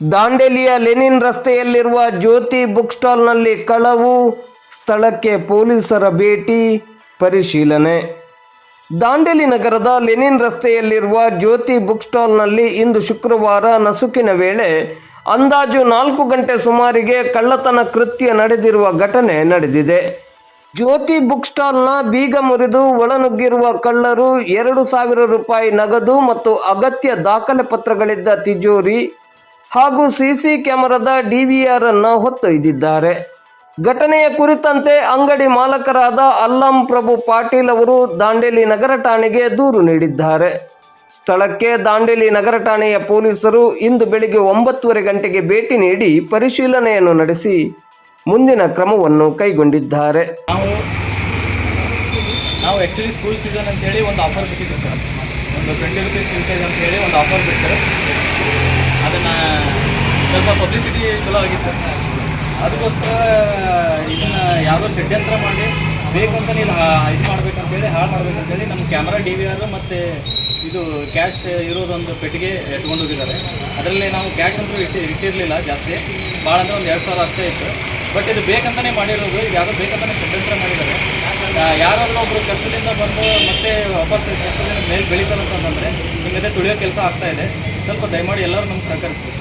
ದಾಂಡೇಲಿಯ Lenin ರಸ್ತೆಯಲ್ಲಿರುವ ಜ್ಯೋತಿ book ಸ್ಟಾಲ್ನಲ್ಲಿ ಕಳವು ಸ್ಥಳಕ್ಕೆ ಪೊಲೀಸರ ಭೇಟಿ ಪರಿಶೀಲನೆ. ದಾಂಡೇಲಿ ನಗರದ ಲೆನಿನ್ ರಸ್ತೆಯಲ್ಲಿರುವ ಜ್ಯೋತಿ ಬುಕ್ ಸ್ಟಾಲ್ನಲ್ಲಿ ಇಂದು ಶುಕ್ರವಾರ ನಸುಕಿನ ವೇಳೆ ಅಂದಾಜು ನಾಲ್ಕು ಗಂಟೆ ಸುಮಾರಿಗೆ ಕಳ್ಳತನ ಕೃತ್ಯ ನಡೆದಿರುವ ಘಟನೆ ನಡೆದಿದೆ. ಜ್ಯೋತಿ ಬುಕ್ ಸ್ಟಾಲ್ನ ಬೀಗ ಮುರಿದು ಒಳನುಗ್ಗಿರುವ ಕಳ್ಳರು ಎರಡು ಸಾವಿರ ರೂಪಾಯಿ ನಗದು ಮತ್ತು ಅಗತ್ಯ ದಾಖಲೆ ಪತ್ರಗಳಿದ್ದ ತಿಜೋರಿ ಹಾಗೂ ಸಿಸಿ ಕ್ಯಾಮೆರಾದ ಡಿವಿಆರ್ ಅನ್ನು ಹೊತ್ತೊಯ್ದಿದ್ದಾರೆ. ಘಟನೆಯ ಕುರಿತಂತೆ ಅಂಗಡಿ ಮಾಲಕರಾದ ಅಲ್ಲಂ ಪ್ರಭು ಪಾಟೀಲ್ ಅವರು ದಾಂಡೇಲಿ ನಗರ ಠಾಣೆಗೆ ದೂರು ನೀಡಿದ್ದಾರೆ. ಸ್ಥಳಕ್ಕೆ ದಾಂಡೇಲಿ ನಗರ ಠಾಣೆಯ ಪೊಲೀಸರು ಇಂದು ಬೆಳಿಗ್ಗೆ ಒಂಬತ್ತುವರೆ ಗಂಟೆಗೆ ಭೇಟಿ ನೀಡಿ ಪರಿಶೀಲನೆಯನ್ನು ನಡೆಸಿ ಮುಂದಿನ ಕ್ರಮವನ್ನು ಕೈಗೊಂಡಿದ್ದಾರೆ. ನಾವು ಸ್ಕೂಲ್ ಸೀಸನ್ ಅಂತೇಳಿ ಒಂದು ಆಫರ್ ಸರ್. ಒಂದು ಟ್ವೆಂಟಿ ರುಪೀಸ್ ಸೈಜ್ ಒಂದು ಆಫರ್ ಅದನ್ನು ಸ್ವಲ್ಪ ಪಬ್ಲಿಸಿಟಿ ಚಲೋ ಆಗಿತ್ತು. ಅದಕ್ಕೋಸ್ಕರ ಇದನ್ನು ಯಾವುದೋ ಷಡ್ಯಂತ್ರ ಮಾಡಿ ಬೇಕಂತ ನೀವು ಇದು ಮಾಡ್ಬೇಕಂತೇಳಿ, ಹಾಳು ಮಾಡ್ಬೇಕಂತೇಳಿ ನಮ್ಮ ಕ್ಯಾಮ್ರಾ ಡಿ ವಿ ಆರ್ ಮತ್ತು ಇದು ಕ್ಯಾಶ್ ಇರೋದೊಂದು ಪೆಟ್ಟಿಗೆ ಎತ್ಕೊಂಡು ಹೋಗಿದ್ದಾರೆ ಅದರಲ್ಲಿ ನಾವು ಕ್ಯಾಶ್ ಅಂತೂ ಇಟ್ಟು, ಇಟ್ಟಿರಲಿಲ್ಲ ಜಾಸ್ತಿ. ಭಾಳ ಅಂದರೆ ಒಂದು ಎರಡು ಸಾವಿರ ಅಷ್ಟೇ ಇತ್ತು. ಬಟ್ ಇದು ಬೇಕಂತಲೇ ಮಾಡಿರೋದು, ಇದು ಯಾವುದೋ ಬೇಕಂತಲೇ ಷಡ್ಯಂತ್ರ ಮಾಡಿದ್ದಾರೆ. ಯಾರಾದರೂ ಒಬ್ಬರು ಕಷ್ಟದಿಂದ ಬಂದು ಮತ್ತೆ ವಾಪಸ್ ಕಷ್ಟದಿಂದ ಮೇಲೆ ಬೆಳೀತಾರಂತಂದರೆ ನಿಮಗೆ ತುಳಿಯೋ ಕೆಲಸ ಆಗ್ತಾ ಇದೆ. ಸ್ವಲ್ಪ ದಯಮಾಡಿ ಎಲ್ಲರೂ ನಮ್ಗೆ ಸಹಕರಿಸ್ಬೇಕು.